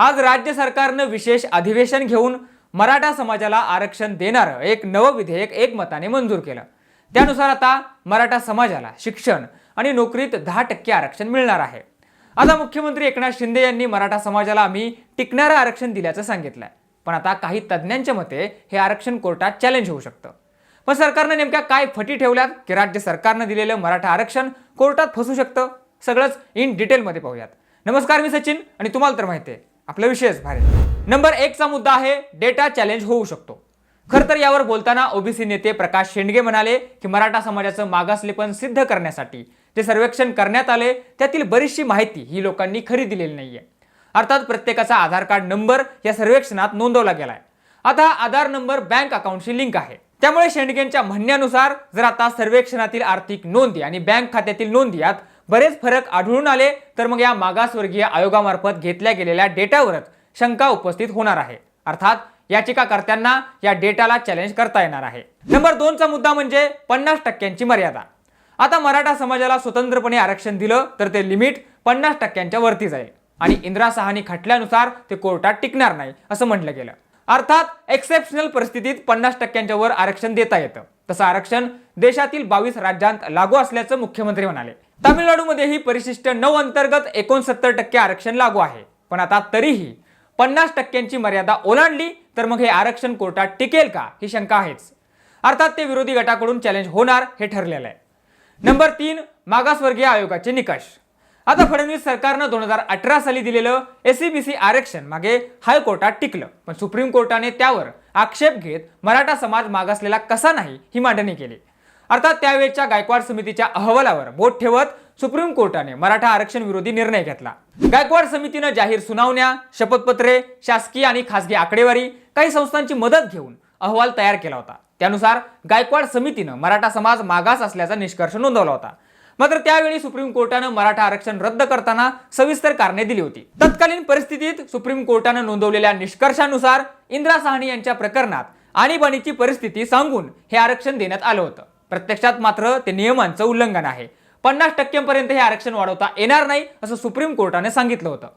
आज राज्य सरकारनं विशेष अधिवेशन घेऊन मराठा समाजाला आरक्षण देणारं एक नवं विधेयक एकमताने मंजूर केलं. त्यानुसार आता मराठा समाजाला शिक्षण आणि नोकरीत दहा टक्के आरक्षण मिळणार आहे. आता मुख्यमंत्री एकनाथ शिंदे यांनी मराठा समाजाला आम्ही टिकणारं आरक्षण दिल्याचं सांगितलंय. पण आता काही तज्ज्ञांच्या मते हे आरक्षण कोर्टात चॅलेंज होऊ शकतं. पण सरकारनं नेमक्या काय फटी ठेवल्यात की राज्य सरकारनं दिलेलं मराठा आरक्षण कोर्टात फसू शकतं? सगळंच इन डिटेलमध्ये पाहूयात. नमस्कार मी सचिन आणि तुम्हाला तर माहिती आहे आपला विषयच भारी नंबर एकचा मुद्दा आहे डेटा चॅलेंज होऊ शकतो. खरं तर यावर बोलताना ओबीसी नेते प्रकाश शेंडगे म्हणाले की मराठा समाजाचं मागासलेपण सिद्ध करण्यासाठी जे सर्वेक्षण करण्यात आले त्यातील बरीचशी माहिती ही लोकांनी खरी दिलेली नाहीये. अर्थात प्रत्येकाचा आधार कार्ड नंबर या सर्वेक्षणात नोंदवला गेलाय. आता आधार नंबर बँक अकाउंटशी लिंक आहे. त्यामुळे शेंडगेंच्या म्हणण्यानुसार जर आता सर्वेक्षणातील आर्थिक नोंदी आणि बँक खात्यातील नोंदी यात बरेच फरक आढळून आले तर मग या मागासवर्गीय आयोगामार्फत घेतल्या गेलेल्या डेटावरच शंका उपस्थित होणार आहे. अर्थात याचिकाकर्त्यांना या डेटाला चॅलेंज करता येणार आहे. नंबर दोनचा मुद्दा म्हणजे पन्नास टक्क्यांची मर्यादा. आता मराठा समाजाला स्वतंत्रपणे आरक्षण दिलं तर ते लिमिट पन्नास टक्क्यांच्या वरती जाईल. आणि इंदिरा सहानी खटल्यानुसार ते कोर्टात टिकणार नाही असं म्हटलं गेलं. अर्थात एक्सेप्शनल परिस्थितीत पन्नास टक्क्यांच्या वर आरक्षण देता येतं. तसं आरक्षण देशातील बावीस राज्यांत लागू असल्याचं मुख्यमंत्री म्हणाले. तामिळनाडूमध्ये ही परिशिष्ट नऊ अंतर्गत एकोणसत्तर टक्के आरक्षण लागू आहे. पण आता तरीही पन्नास टक्क्यांची मर्यादा ओलांडली तर मग हे आरक्षण कोर्टात टिकेल का? ही शंका आहेच. अर्थात ते विरोधी गटाकडून चॅलेंज होणार हे ठरलेलं आहे. नंबर तीन मागासवर्गीय आयोगाचे निकष. आता फडणवीस सरकारनं दोन हजार अठरा साली दिलेलं एसीबीसी आरक्षण मागे हायकोर्टात टिकलं. पण सुप्रीम कोर्टाने त्यावर आक्षेप घेत मराठा समाज मागासलेला कसा नाही ही मांडणी केली. अर्थात त्यावेळच्या गायकवाड समितीच्या अहवालावर बोट ठेवत सुप्रीम कोर्टाने मराठा आरक्षण विरोधी निर्णय घेतला. गायकवाड समितीनं जाहीर सुनावण्या शपथपत्रे शासकीय आणि खासगी आकडेवारी काही संस्थांची मदत घेऊन अहवाल तयार केला होता. त्यानुसार गायकवाड समितीनं मराठा समाज मागास असल्याचा निष्कर्ष नोंदवला होता. मात्र त्यावेळी सुप्रीम कोर्टानं मराठा आरक्षण रद्द करताना सविस्तर कारणे दिली होती. तत्कालीन परिस्थितीत सुप्रीम कोर्टानं नोंदवलेल्या निष्कर्षानुसार इंदिरा साहनी यांच्या प्रकरणात आणीबाणीची परिस्थिती सांगून हे आरक्षण देण्यात आलं होतं. प्रत्यक्षात मात्र ते नियमांचं उल्लंघन आहे. पन्नास टक्क्यांपर्यंत हे आरक्षण वाढवता येणार नाही असं सुप्रीम कोर्टाने सांगितलं होतं.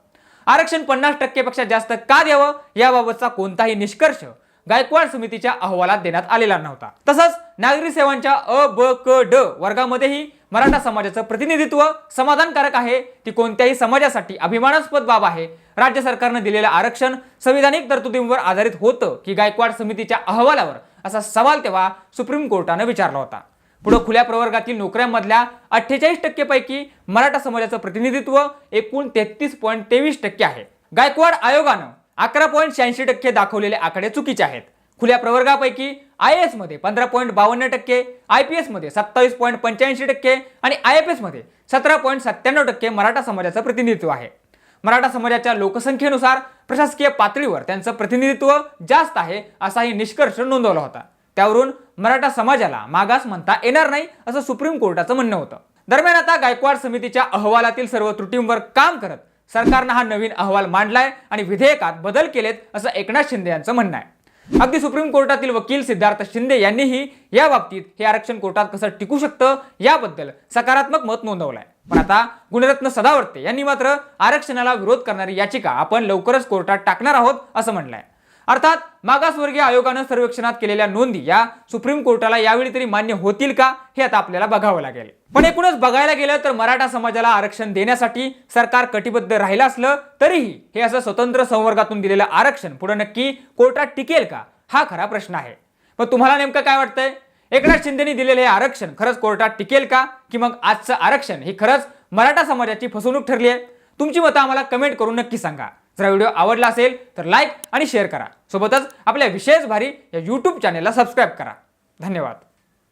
आरक्षण पन्नास टक्केपेक्षा जास्त का द्यावं? याबाबतचा कोणताही निष्कर्ष गायकवाड समितीच्या अहवालात देण्यात आलेला नव्हता. तसंच नागरी सेवांच्या अ ब क ड वर्गामध्येही मराठा समाजाचं प्रतिनिधित्व समाधानकारक आहे. ती कोणत्याही समाजासाठी अभिमानास्पद बाब आहे. राज्य सरकारनं दिलेलं आरक्षण संविधानिक तरतुदींवर आधारित होतं की गायकवाड समितीच्या अहवालावर असा सवाल तेव्हा सुप्रीम कोर्टानं विचारला होता. पुढे खुल्या प्रवर्गातील नोकऱ्यांमधल्या अठ्ठेचाळीस टक्केपैकी मराठा समाजाचं प्रतिनिधित्व एकूण तेहतीस पॉईंट तेवीस टक्के आहे. गायकवाड आयोगानं अकरा पॉईंट शहाऐंशी टक्के दाखवलेले आकडे चुकीचे आहेत. खुल्या प्रवर्गापैकी आय एसमध्ये पंधरा पॉईंट बावन्न टक्के आय पी एसमध्ये सत्तावीस पॉईंट पंच्याऐंशी टक्के आणि आय एफ एसमध्ये सतरा पॉईंट सत्त्याण्णव टक्के मराठा समाजाचं प्रतिनिधित्व आहे. मराठा समाजाच्या लोकसंख्येनुसार प्रशासकीय पातळीवर त्यांचं प्रतिनिधित्व जास्त आहे असाही निष्कर्ष नोंदवला होता. त्यावरून मराठा समाजाला मागास म्हणता येणार नाही असं सुप्रीम कोर्टाचं म्हणणं होतं. दरम्यान आता गायकवाड समितीच्या अहवालातील सर्व त्रुटींवर काम करत सरकारनं हा नवीन अहवाल मांडलाय आणि विधेयकात बदल केलेत असं एकनाथ शिंदे यांचं म्हणणं आहे. अगदी सुप्रीम कोर्टातील वकील सिद्धार्थ शिंदे यांनीही या बाबतीत हे आरक्षण कोर्टात कसं टिकू शकतं याबद्दल सकारात्मक मत नोंदवलंय. पण आता गुणरत्न सदावर्ते यांनी मात्र आरक्षणाला विरोध करणारी याचिका आपण लवकरच कोर्टात टाकणार आहोत असं म्हणलंय. अर्थात मागासवर्गीय आयोगानं सर्वेक्षणात केलेल्या नोंदी या सुप्रीम कोर्टाला यावेळी तरी मान्य होतील का हे आता आपल्याला बघावं लागेल. पण एकूणच बघायला गेलं तर मराठा समाजाला आरक्षण देण्यासाठी सरकार कटिबद्ध राहिलं असलं तरीही हे असं स्वतंत्र संवर्गातून दिलेलं आरक्षण पुढे नक्की कोर्टात टिकेल का हा खरा प्रश्न आहे. पण तुम्हाला नेमकं काय वाटतंय? एकनाथ शिंदेनी दिलेले हे आरक्षण खरंच कोर्टात टिकेल का? की मग आजचं आरक्षण हे खरंच मराठा समाजाची फसवणूक ठरली आहे? तुमची मतं आम्हाला कमेंट करून नक्की सांगा. जर व्हिडिओ आवडला असेल तर लाईक आणि शेअर करा. सोबतच आपल्या विशेष भारी या यूट्यूब चॅनेलला सबस्क्राईब करा. धन्यवाद.